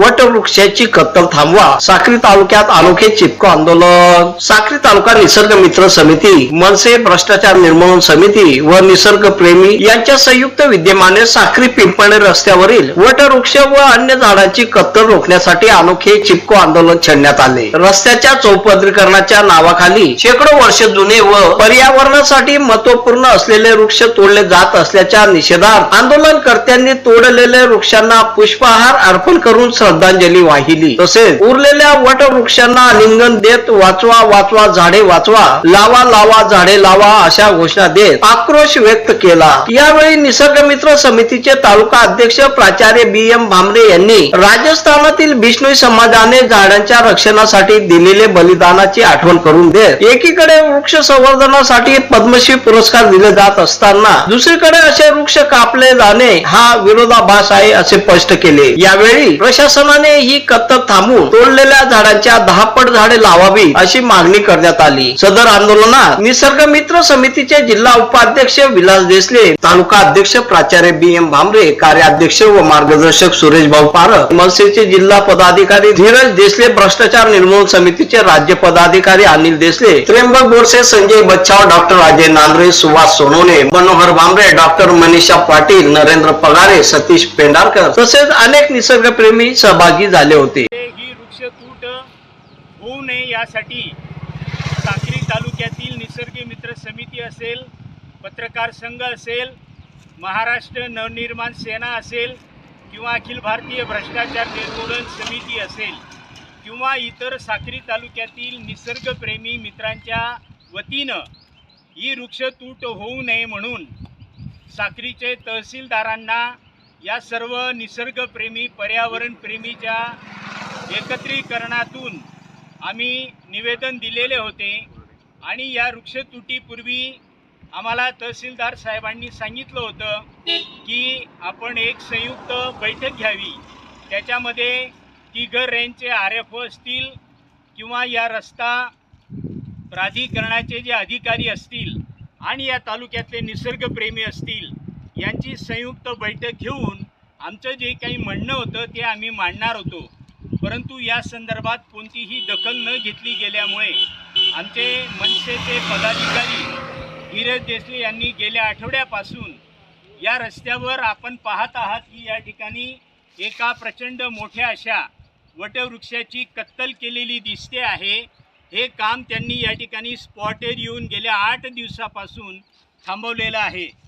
वटवृक्षाची कत्तल थांबवा. साक्री तालुक्यात अनोखे चिपको आंदोलन. साक्री तालुका निसर्ग मित्र समिती मनसे भ्रष्टाचार निर्मूलन समिती व निसर्ग प्रेमी यांच्या संयुक्त विद्यमाने साक्री पिंपळे रस्त्यावरील वटवृक्ष व अन्य झाडांची कत्तल रोखण्यासाठी अनोखे चिपको आंदोलन छेडण्यात आले. रस्त्याच्या चौपदरीकरणाच्या नावाखाली शेकडो वर्ष जुने व पर्यावरणासाठी महत्त्वपूर्ण असलेले वृक्ष तोडले जात असल्याच्या निषेधार्थ आंदोलनकर्त्यांनी तोडलेल्या वृक्षांना पुष्पहार अर्पण करून श्रद्धांजली वाहिली. तसेच उरलेल्या वटवृक्षांना आलिंगन देत वाचवा वाचवा झाडे वाचवा लावा लावा झाडे लावा अशा घोषणा देत आक्रोश व्यक्त केला. यावेळी निसर्गमित्र समितीचे तालुका अध्यक्ष प्राचार्य बी एम भामरे यांनी राजस्थानातील बिष्णू समाजाने झाडांच्या रक्षणासाठी दिलेले बलिदानाची आठवण करून देत एकीकडे वृक्ष संवर्धनासाठी पद्मश्री पुरस्कार दिले जात असताना दुसरीकडे असे वृक्ष कापले जाणे हा विरोधाभास आहे असे स्पष्ट केले. यावेळी प्रशासन प्रशासनाने ही कत्तल थांबवून तोडलेल्या झाडांच्या दहा पट झाडे लावावी अशी मागणी करण्यात आली. सदर आंदोलनात निसर्ग मित्र समितीचे जिल्हा उपाध्यक्ष विलास देसले तालुका अध्यक्ष प्राचार्य बी एम भांबरे कार्याध्यक्ष व मार्गदर्शक सुरेश भाऊ पारख मनसेचे जिल्हा पदाधिकारी धीरज देसले भ्रष्टाचार निर्मूलन समितीचे राज्य पदाधिकारी अनिल देसले त्र्यंबक बोरसे संजय बच्चाव डॉक्टर अजय नांद्रे सुभाष सोनवणे मनोहर भांबरे डॉक्टर मनीषा पाटील नरेंद्र पगारे सतीश पेंढारकर तसेच अनेक निसर्गप्रेमी सहभागी झाले होते. ही वृक्षतूट होऊ नये यासाठी साक्री तालुक्यातील निसर्ग मित्र समिती असेल पत्रकार संघ असेल महाराष्ट्र नवनिर्माण सेना असेल किंवा अखिल भारतीय भ्रष्टाचार निर्मूलन समिती असेल किंवा इतर साक्री तालुक्यातील निसर्गप्रेमी मित्रांच्या वतीनं ही वृक्षतूट होऊ नये म्हणून साक्रीचे तहसीलदारांना या सर्व निसर्गप्रेमी पर्यावरणप्रेमीच्या एकत्रीकरणातून आम्ही निवेदन दिलेले होते आणि या वृक्षतुटीपूर्वी आम्हाला तहसीलदार साहेबांनी सांगितलं होतं की आपण एक संयुक्त बैठक घ्यावी. त्याच्यामध्ये तिघर रेंजचे आर एफ ओ असतील किंवा या रस्ता प्राधिकरणाचे जे अधिकारी असतील आणि या तालुक्यातले निसर्गप्रेमी असतील यांची संयुक्त बैठक घेऊन आमचं जे काही म्हणणं होतं ते आम्ही मांडणार होतो. परंतु या संदर्भात कोणतीही दखल न घेतली गेल्यामुळे आमचे मनसेचे पदाधिकारी धीरज देसले यांनी गेल्या आठवड्यापासून या रस्त्यावर आपण पाहत आहात की या ठिकाणी एका प्रचंड मोठ्या अशा वटवृक्षाची कत्तल केलेली दिसते आहे. हे काम त्यांनी या ठिकाणी स्पॉटेर येऊन गेल्या आठ दिवसापासून थांबवलेलं आहे.